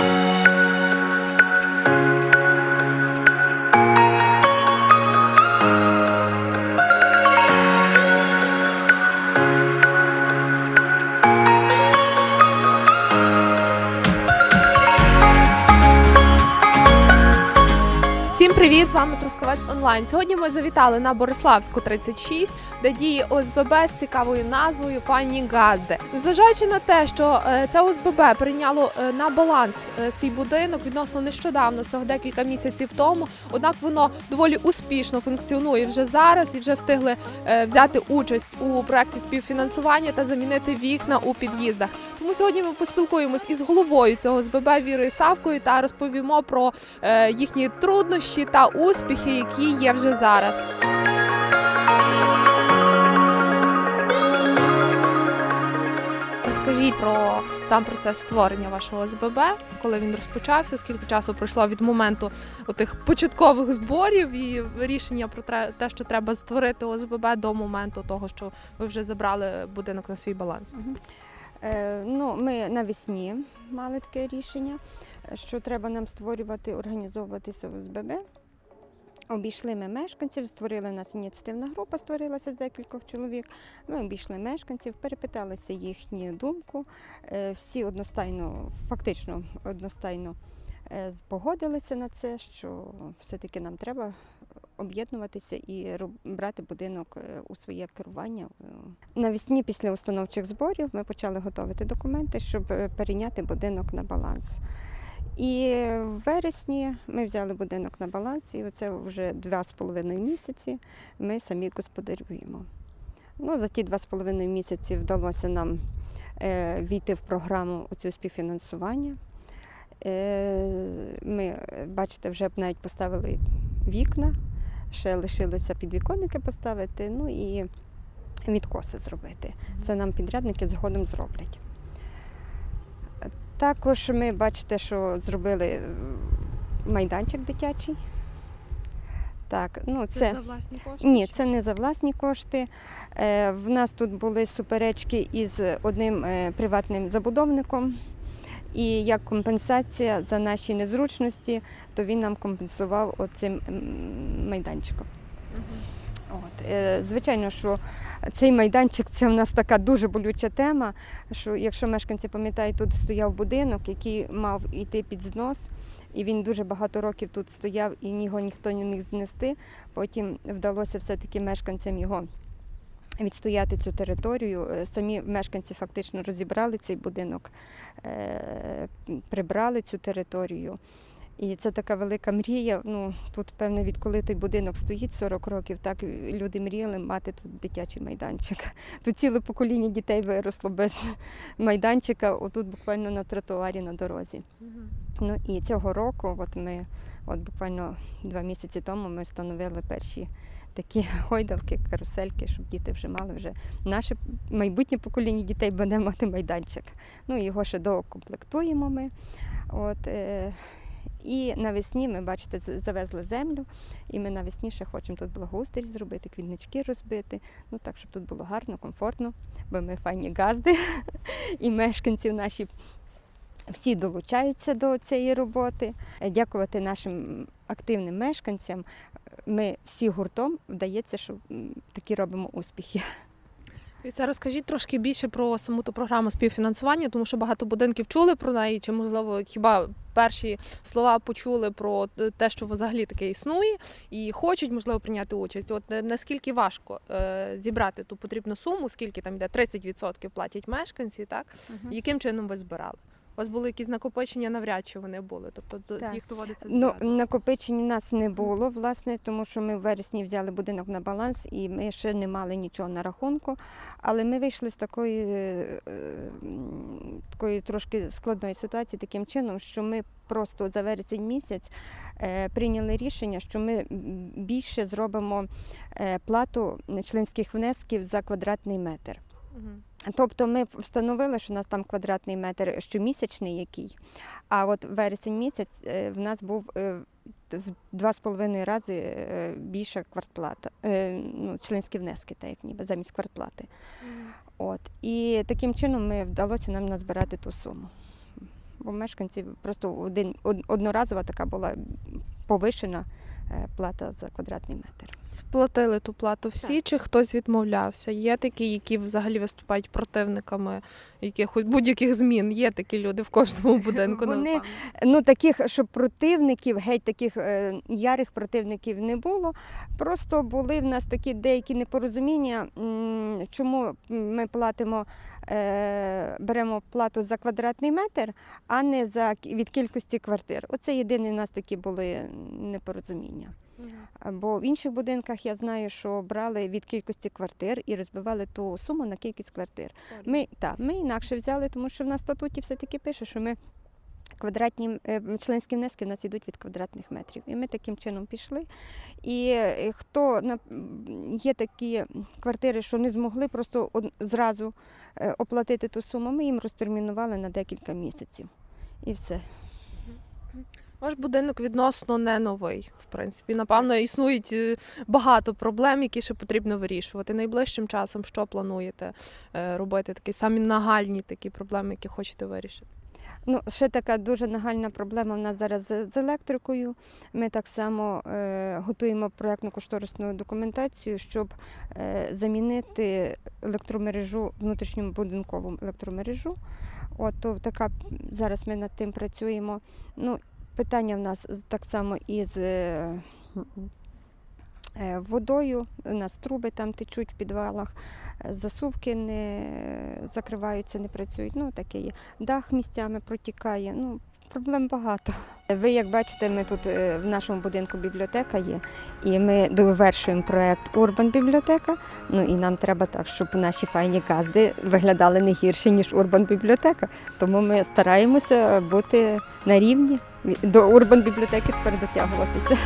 Bye. Привіт! З вами Трускавець Онлайн. Сьогодні ми завітали на Бориславську 36, де діє ОСББ з цікавою назвою Пані Газди. Незважаючи на те, що е, це ОСББ прийняло е, на баланс е, свій будинок відносно нещодавно, всього декілька місяців тому. Однак воно доволі успішно функціонує вже зараз і вже встигли взяти участь у проєкті співфінансування та замінити вікна у під'їздах. Тому сьогодні ми поспілкуємось із головою цього ОСББ Вірою Савкою та розповімо про е, їхні труднощі та успіхи, які є вже зараз. Розкажіть про сам процес створення вашого ОСББ, коли він розпочався, скільки часу пройшло від моменту тих початкових зборів і рішення про те, що треба створити ОСББ до моменту того, що ви вже забрали будинок на свій баланс. Е, ну, ми навесні мали таке рішення, що треба нам створювати, організовуватися в ОСББ. Обійшли ми мешканців, створили у нас ініціативна група, створилася з декількох чоловік. Ми обійшли мешканців, перепиталися їхню думку. Е, Всі одностайно, фактично одностайно е, погодилися на це, що все-таки нам треба об'єднуватися і брати будинок е, у своє керування. Е, Навесні після установчих зборів ми почали готувати документи, щоб е, перейняти будинок на баланс. І в вересні ми взяли будинок на баланс, і оце вже два з половиною місяці ми самі господарюємо. Ну, за ті два з половиною місяці вдалося нам е, війти в програму у цю співфінансування. Е, ми, бачите, вже навіть поставили вікна, ще лишилося підвіконники поставити, ну і відкоси зробити. Це нам підрядники згодом зроблять. Також ми бачите, що зробили е, майданчик дитячий. Так, ну це, за власні кошти? ні, це не за власні кошти. Е, в нас тут були суперечки із одним е, приватним забудовником. І як компенсація за наші незручності, то він нам компенсував оцим майданчиком. От, е, звичайно, що цей майданчик це в нас така дуже болюча тема. Що якщо мешканці пам'ятають, тут стояв будинок, який мав йти під знос, і він дуже багато років тут стояв і його ніхто не міг знести. Потім вдалося все-таки мешканцям його. Відстояти цю територію. Е, Самі мешканці фактично розібрали цей будинок, е, прибрали цю територію. І це така велика мрія. Ну тут, певне, відколи той будинок стоїть 40 років, так люди мріяли мати тут дитячий майданчик. Тут ціле покоління дітей виросло без майданчика, отут буквально на тротуарі на дорозі. Ну і цього року, от ми, от буквально два місяці тому, ми встановили перші такі гойдалки, карусельки, щоб діти вже мали вже наше майбутнє покоління дітей буде мати майданчик. Ну його ще доукомплектуємо ми. От, е, і навесні ми, бачите, завезли землю, і ми навесні ще хочемо тут благоустрій зробити, квітнички розбити. Ну так, щоб тут було гарно, комфортно, бо ми файні газди, і мешканці наші всі долучаються до цієї роботи. Дякувати нашим активним мешканцям. Ми всі гуртом вдається, що такі робимо успіхи. І це розкажіть трошки більше про саму ту програму співфінансування, тому що багато будинків чули про неї, чи можливо хіба перші слова почули про те, що взагалі таке існує, і хочуть можливо прийняти участь. От е, наскільки важко е, зібрати ту потрібну суму, скільки там йде 30% платять мешканці, так яким чином ви збирали? У вас були якісь накопичення, навряд чи вони були. Тобто Так. їх доводиться Ну, накопичень у нас не було, власне, тому що ми в вересні взяли будинок на баланс і ми ще не мали нічого на рахунку. Але ми вийшли з такої, е, такої трошки складної ситуації таким чином, що ми просто за вересень місяць е, прийняли рішення, що ми більше зробимо е, плату членських внесків за квадратний метр. Мгм. Тобто ми встановили, що у нас там квадратний метр щомісячний який, а от вересень місяць е, в нас був е, в два з половиною рази е, більша квартплата, е, ну, членські внески, так як ніби замість квартплати. От. І таким чином ми вдалося нам назбирати ту суму. бо мешканці просто один, од- одноразова така була повишена е, плата за квадратний метр. Сплатили ту плату всі, чи хтось відмовлявся? Є такі, які взагалі виступають противниками якихось будь-яких змін. Є такі люди в кожному будинку. Вони- Ну, таких, щоб противників, геть таких е, ярих противників не було. Просто були в нас такі деякі непорозуміння, м, чому ми платимо, е, беремо плату за квадратний метр, а не за від кількості квартир. Оце єдині у нас такі були непорозуміння. Бо в інших будинках я знаю, що брали від кількості квартир і розбивали ту суму на кількість квартир. Ми, та, ми інакше взяли, тому що в нас в статуті все-таки пише, що ми квадратні е, членські внески в нас йдуть від квадратних метрів. І ми таким чином пішли. І е, хто на- є такі квартири, що не змогли просто зразу е, оплатити ту суму, ми їм розтермінували на декілька місяців. І все. Ваш будинок відносно не новий, в принципі. Напевно, існують багато проблем, які ще потрібно вирішувати. Найближчим часом що плануєте робити? Такі самі нагальні такі проблеми, які хочете вирішити. Ну, ще така дуже нагальна проблема в нас зараз з, електрикою. Ми так само е, готуємо проєктно-кошторисну документацію, щоб е, замінити електромережу, внутрішньому будинкову електромережу. От то така зараз ми над тим працюємо. Ну, питання в нас так само із е, водою. У нас труби там течуть в підвалах, е, засувки не закриваються, не працюють. Ну, таке є дах місцями протікає. Ну, проблем багато. Ви, як бачите, ми тут е, в нашому будинку бібліотека є, і ми довершуємо проект Урбан бібліотека. Ну і нам треба так, щоб наші файні газди виглядали не гірше, ніж Урбан бібліотека. Тому ми стараємося бути на рівні до Урбан бібліотеки тепер дотягуватися.